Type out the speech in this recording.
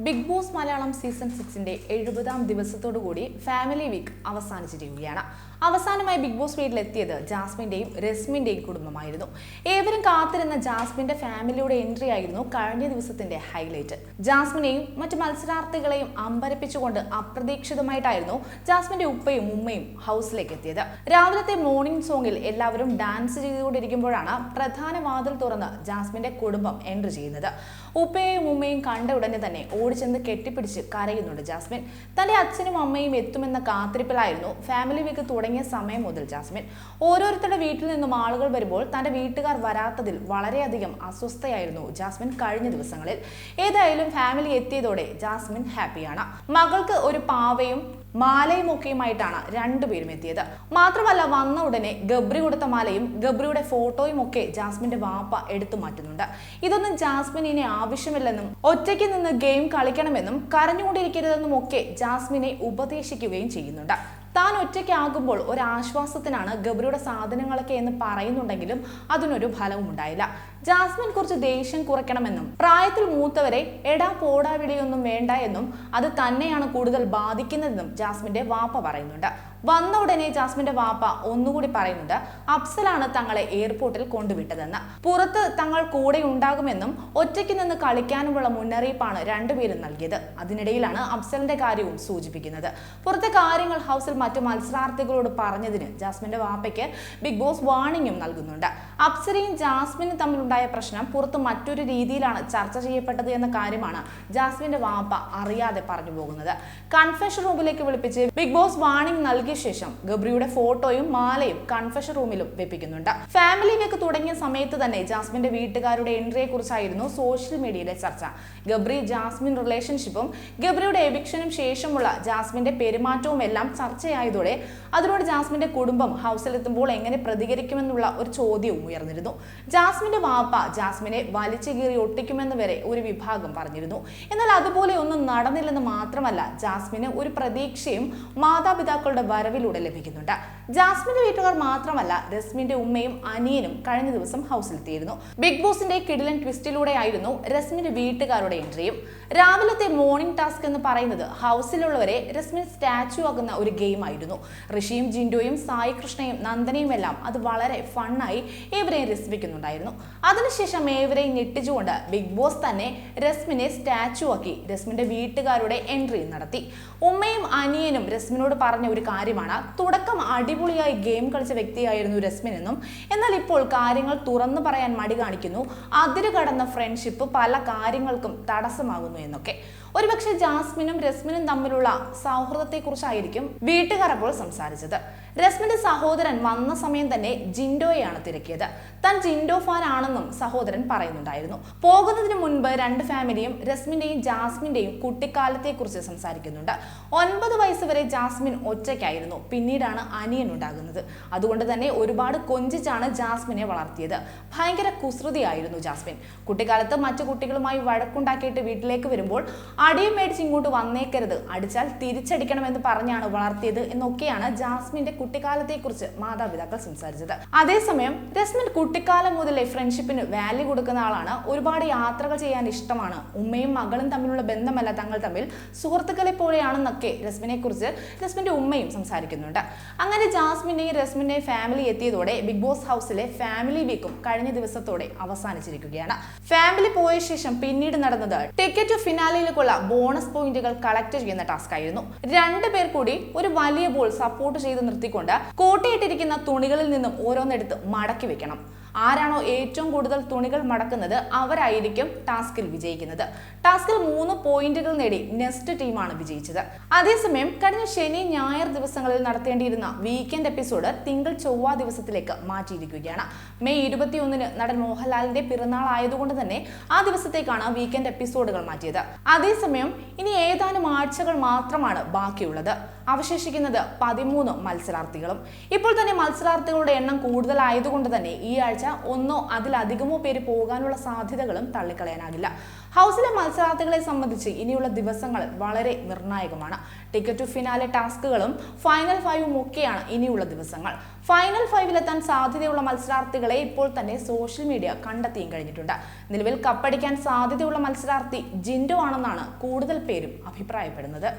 Big Boss Malayalam season സിക്സിന്റെ എഴുപതാം ദിവസത്തോടുകൂടി ഫാമിലി വീക്ക് അവസാനിച്ചിരിക്കുകയാണ്. അവസാനമായി ബിഗ് ബോസ് വീട്ടിലെത്തിയത് ജാസ്മിന്റെയും രസ്മിന്റെയും കുടുംബമായിരുന്നു. ഏവരും കാത്തിരുന്ന ജാസ്മിന്റെ ഫാമിലിയുടെ എൻട്രി ആയിരുന്നു കഴിഞ്ഞ ദിവസത്തിന്റെ ഹൈലൈറ്റ്. ജാസ്മിനെയും മറ്റു മത്സരാർത്ഥികളെയും അമ്പരപ്പിച്ചുകൊണ്ട് അപ്രതീക്ഷിതമായിട്ടായിരുന്നു ജാസ്മിന്റെ ഉപ്പയും ഉമ്മയും ഹൗസിലേക്ക് എത്തിയത്. രാവിലത്തെ മോർണിംഗ് സോങ്ങിൽ എല്ലാവരും ഡാൻസ് ചെയ്തുകൊണ്ടിരിക്കുമ്പോഴാണ് പ്രധാന വാതിൽ തുറന്ന് ജാസ്മിന്റെ കുടുംബം എൻട്രി ചെയ്യുന്നത്. ഉപ്പയെയും ഉമ്മയും കണ്ട ഉടനെ തന്നെ ഓടിച്ചെന്ന് കെട്ടിപ്പിടിച്ച് കരയുന്നുണ്ട് ജാസ്മിൻ. തന്റെ അച്ഛനും അമ്മയും എത്തുമെന്ന കാത്തിരിപ്പിലായിരുന്നു ഫാമിലി വീക്ക് തുടങ്ങിയ സമയം മുതൽ ജാസ്മിൻ ഓരോരുത്തരുടെ വീട്ടിൽ നിന്നും ആളുകൾ വരുമ്പോൾ തന്റെ വീട്ടുകാർ വരാത്തതിൽ വളരെയധികം അസ്വസ്ഥയായിരുന്നു ജാസ്മിൻ കഴിഞ്ഞ ദിവസങ്ങളിൽ. ഏതായാലും ഫാമിലി എത്തിയതോടെ ജാസ്മിൻ ഹാപ്പിയാണ് മകൾക്ക് ഒരു പാവയും മാലയും ഒക്കെയുമായിട്ടാണ് രണ്ടുപേരും എത്തിയത്. മാത്രമല്ല വന്ന ഉടനെ ഗബ്രി കൊടുത്ത മാലയും ഗബ്രിയുടെ ഫോട്ടോയും ഒക്കെ ജാസ്മിന്റെ വാപ്പ എടുത്തു മാറ്റുന്നുണ്ട്. ഇതൊന്നും ജാസ്മിൻ ഇനി ആവശ്യമില്ലെന്നും ഒറ്റയ്ക്ക് നിന്ന് ഗെയിം കളിക്കണമെന്നും കരഞ്ഞുകൊണ്ടിരിക്കരുതെന്നും ഒക്കെ ജാസ്മിനെ ഉപദേശിക്കുകയും ചെയ്യുന്നുണ്ട്. താൻ ഒറ്റയ്ക്കാകുമ്പോൾ ഒരാശ്വാസത്തിനാണ് ഗബ്രിയുടെ സാധനങ്ങളൊക്കെ എന്ന് പറയുന്നുണ്ടെങ്കിലും അതിനൊരു ഫലവും ഉണ്ടായില്ല ജാസ്മിൻ കുറച്ച് ദേഷ്യം കുറയ്ക്കണമെന്നും പ്രായത്തിൽ മൂത്തവരെ എടാ പോടാ വിളിയൊന്നും വേണ്ട എന്നും അത് തന്നെയാണ് കൂടുതൽ ബാധിക്കുന്നതെന്നും ജാസ്മിന്റെ വാപ്പ പറയുന്നുണ്ട്. വന്ന ഉടനെ ജാസ്മിന്റെ വാപ്പ ഒന്നുകൂടി പറയുന്നുണ്ട് അഫ്സലാണ് തങ്ങളെ എയർപോർട്ടിൽ കൊണ്ടുവിട്ടതെന്ന്. പുറത്ത് തങ്ങൾ കൂടെ ഉണ്ടാകുമെന്നും ഒറ്റയ്ക്ക് നിന്ന് കളിക്കാനുമുള്ള മുന്നറിയിപ്പാണ് രണ്ടുപേരും നൽകിയത്. അതിനിടയിലാണ് അഫ്സലിന്റെ കാര്യവും സൂചിപ്പിക്കുന്നത്. പുറത്തെ കാര്യങ്ങൾ ഹൗസിൽ മറ്റു മത്സരാർത്ഥികളോട് പറഞ്ഞതിന് ജാസ്മിന്റെ വാപ്പയ്ക്ക് ബിഗ് ബോസ് വാണിംഗും നൽകുന്നുണ്ട്. അപ്സരയും ജാസ്മിനും തമ്മിലുണ്ടായ പ്രശ്നം പുറത്ത് മറ്റൊരു രീതിയിലാണ് ചർച്ച ചെയ്യപ്പെട്ടത് എന്ന കാര്യമാണ് ജാസ്മിന്റെ വാപ്പ അറിയാതെ പറഞ്ഞു പോകുന്നത്. കൺഫെഷൻ റൂമിലേക്ക് വിളിപ്പിച്ച് ബിഗ് ബോസ് വാണിംഗ് നൽകിയ ശേഷം ഗബ്രിയുടെ ഫോട്ടോയും മാലയും കൺഫഷൻ റൂമിലും വെപ്പിക്കുന്നുണ്ട്. ഫാമിലി വീക്ക് തുടങ്ങിയ സമയത്ത് തന്നെ ജാസ്മിന്റെ വീട്ടുകാരുടെ എൻട്രിയെ കുറിച്ചായിരുന്നു സോഷ്യൽ മീഡിയയിലെ ചർച്ച. ഗബ്രി ജാസ്മിൻ റിലേഷൻഷിപ്പും ഗബ്രിയുടെ എവിക്ഷനും ശേഷമുള്ള ജാസ്മിന്റെ പെരുമാറ്റവും എല്ലാം ചർച്ചയായതോടെ അതിനോട് ജാസ്മിന്റെ കുടുംബം ഹൗസിലെത്തുമ്പോൾ എങ്ങനെ പ്രതികരിക്കുമെന്നുള്ള ഒരു ചോദ്യവും ഉയർന്നിരുന്നു. ജാസ്മിന്റെ വാപ്പ ജാസ്മിനെ വലിച്ചു കീറി ഒട്ടിക്കുമെന്ന് വരെ ഒരു വിഭാഗം പറഞ്ഞിരുന്നു. എന്നാൽ അതുപോലെ ഒന്നും നടന്നില്ലെന്ന് മാത്രമല്ല ജാസ്മിന് ഒരു പ്രതീക്ഷയും മാതാപിതാക്കളുടെ വരവിലൂടെ ലഭിക്കുന്നുണ്ട്. ജാസ്മിന്റെ വീട്ടുകാർ മാത്രമല്ല രസ്മിന്റെ ഉമ്മയും അനിയനും കഴിഞ്ഞ ദിവസം ഹൗസിലെത്തിയിരുന്നു. ബിഗ് ബോസിന്റെ കിടിലൻ ട്വിസ്റ്റിലൂടെയായിരുന്നു രസ്മിന്റെ വീട്ടുകാരുടെ എൻട്രിയും. രാവിലത്തെ മോർണിംഗ് ടാസ്ക് എന്ന് പറയുന്നത് ഹൗസിലുള്ളവരെ രസ്മിൻ സ്റ്റാച്ചു ആകുന്ന ഒരു ഗെയിം ആയിരുന്നു ഋഷിയും ജിൻഡോയും സായി കൃഷ്ണയും നന്ദനയും എല്ലാം അത് വളരെ ഫണ്ണായി ഏവരെയും രസിപ്പിക്കുന്നുണ്ടായിരുന്നു. അതിനുശേഷം ഏവരെയും ഞെട്ടിച്ചുകൊണ്ട് ബിഗ് ബോസ് തന്നെ രസ്മിനെ സ്റ്റാച്ചു ആക്കി രസ്മിന്റെ വീട്ടുകാരുടെ എൻട്രി നടത്തി. ഉമ്മയും അനിയനും രസ്മിനോട് പറഞ്ഞ ഒരു കാര്യമാണ്. തുടക്കം അടിപൊളിയായി ഗെയിം കളിച്ച വ്യക്തിയായിരുന്നു രസ്മിൻ എന്നും. എന്നാൽ ഇപ്പോൾ കാര്യങ്ങൾ തുറന്നു പറയാൻ മടി കാണിക്കുന്നു. അതിര് കടന്ന ഫ്രണ്ട്ഷിപ്പ് പല കാര്യങ്ങൾക്കും തടസ്സമാകുന്നു എന്നൊക്കെ. ഒരുപക്ഷെ ജാസ്മിനും രസ്മിനും തമ്മിലുള്ള സൗഹൃദത്തെക്കുറിച്ചായിരിക്കും വീട്ടുകാർ അപ്പോൾ സംസാരിച്ചത്. രസ്മിന്റെ സഹോദരൻ വന്ന സമയം തന്നെ ജിൻഡോയെയാണ് തിരക്കിയത്. താൻ ജിൻഡോ ഫാൻ ആണെന്നും സഹോദരൻ പറയുന്നുണ്ടായിരുന്നു. പോകുന്നതിന് മുൻപ് രണ്ട് ഫാമിലിയും രസ്മിന്റെയും ജാസ്മിന്റെയും കുട്ടിക്കാലത്തെക്കുറിച്ച് സംസാരിക്കുന്നുണ്ട്. ഒൻപത് വയസ്സ് വരെ ജാസ്മിൻ ഒറ്റയ്ക്കായിരുന്നു. പിന്നീടാണ് അനിയൻ ഉണ്ടാകുന്നത്. അതുകൊണ്ട് തന്നെ ഒരുപാട് കൊഞ്ചിച്ചാണ് ജാസ്മിനെ വളർത്തിയത്. ഭയങ്കര കുസൃതിയായിരുന്നു ജാസ്മിൻ. കുട്ടിക്കാലത്ത് മറ്റു കുട്ടികളുമായി വഴക്കുണ്ടാക്കിയിട്ട് വീട്ടിലേക്ക് വരുമ്പോൾ അടിയും മേടിച്ച് ഇങ്ങോട്ട് വന്നേക്കരുത്. അടിച്ചാൽ തിരിച്ചടിക്കണമെന്ന് പറഞ്ഞാണ് വളർത്തിയത് എന്നൊക്കെയാണ് ജാസ്മിന്റെ കുട്ടിക്കാലത്തെക്കുറിച്ച് മാതാപിതാക്കൾ സംസാരിച്ചത്. അതേസമയം രസ്മിൻ കുട്ടിക്കാലം മുതലേ ഫ്രണ്ട്ഷിപ്പിന് വാല്യൂ കൊടുക്കുന്ന ആളാണ്. ഒരുപാട് യാത്രകൾ ചെയ്യാൻ ഇഷ്ടമാണ്. ഉമ്മയും മകളും തമ്മിലുള്ള ബന്ധമല്ല തങ്ങൾ തമ്മിൽ. സുഹൃത്തുക്കളെ പോലെയാണെന്നൊക്കെ രസ്മിനെ കുറിച്ച് രസ്മിന്റെ ഉമ്മയും സംസാരിക്കുന്നുണ്ട്. അങ്ങനെ ജാസ്മിന്റെയും രസ്മിന്റെയും ഫാമിലി എത്തിയതോടെ ബിഗ് ബോസ് ഹൗസിലെ ഫാമിലി വീക്കും കഴിഞ്ഞ ദിവസത്തോടെ അവസാനിച്ചിരിക്കുകയാണ്. ഫാമിലി പോയ ശേഷം പിന്നീട് നടന്നത് ടിക്കറ്റ് ഫിനാലിയിലേക്കുള്ള ബോണസ് പോയിന്റുകൾ കളക്ട് ചെയ്യുന്ന ടാസ്ക് ആയിരുന്നു. രണ്ടു പേർ കൂടി ഒരു വലിയ ബോൾ സപ്പോർട്ട് ചെയ്ത് നിർത്തിക്കൊണ്ട് കൂട്ടിയിട്ടിരിക്കുന്ന തുണികളിൽ നിന്നും ഓരോന്നെടുത്ത് മടക്കി വെക്കണം. ആരാണോ ഏറ്റവും കൂടുതൽ തുണികൾ മടക്കുന്നത് അവരായിരിക്കും ടാസ്കിൽ വിജയിക്കുന്നത്. ടാസ്കിൽ മൂന്ന് പോയിന്റുകൾ നേടി നെസ്റ്റ് ടീമാണ് വിജയിച്ചത്. അതേസമയം കഴിഞ്ഞ ശനി ഞായർ ദിവസങ്ങളിൽ നടത്തേണ്ടിയിരുന്ന വീക്കെൻഡ് എപ്പിസോഡ് തിങ്കൾ ചൊവ്വ ദിവസത്തിലേക്ക് മാറ്റിയിരിക്കുകയാണ്. മെയ് ഇരുപത്തിയൊന്നിന് നടൻ മോഹൻലാലിന്റെ പിറന്നാൾ ആയതുകൊണ്ട് തന്നെ ആ ദിവസത്തേക്കാണ് വീക്കെൻഡ് എപ്പിസോഡുകൾ മാറ്റിയത്. അതേസമയം ഇനി ഏതാനും ആഴ്ചകൾ മാത്രമാണ് ബാക്കിയുള്ളത്. അവശേഷിക്കുന്നത് പതിമൂന്ന് മത്സരാർത്ഥികളും. ഇപ്പോൾ തന്നെ മത്സരാർത്ഥികളുടെ എണ്ണം കൂടുതലായതുകൊണ്ട് തന്നെ ഈ ആഴ്ച ഒരാഴ്ച ഒന്നോ അതിലധികമോ പേര് പോകാനുള്ള സാധ്യതകളും തള്ളിക്കളയാനാകില്ല. ഹൗസിലെ മത്സരാർത്ഥികളെ സംബന്ധിച്ച് ഇനിയുള്ള ദിവസങ്ങൾ വളരെ നിർണായകമാണ്. ടിക്കറ്റ് ടു ഫിനാലെ ടാസ്കുകളും ഫൈനൽ ഫൈവും ഒക്കെയാണ് ഇനിയുള്ള ദിവസങ്ങൾ. ഫൈനൽ ഫൈവിലെത്താൻ സാധ്യതയുള്ള മത്സരാർത്ഥികളെ ഇപ്പോൾ തന്നെ സോഷ്യൽ മീഡിയ കണ്ടെത്തിയും കഴിഞ്ഞിട്ടുണ്ട്. നിലവിൽ കപ്പടിക്കാൻ സാധ്യതയുള്ള മത്സരാർത്ഥി ജിൻഡോ ആണെന്നാണ് കൂടുതൽ പേരും അഭിപ്രായപ്പെടുന്നത്.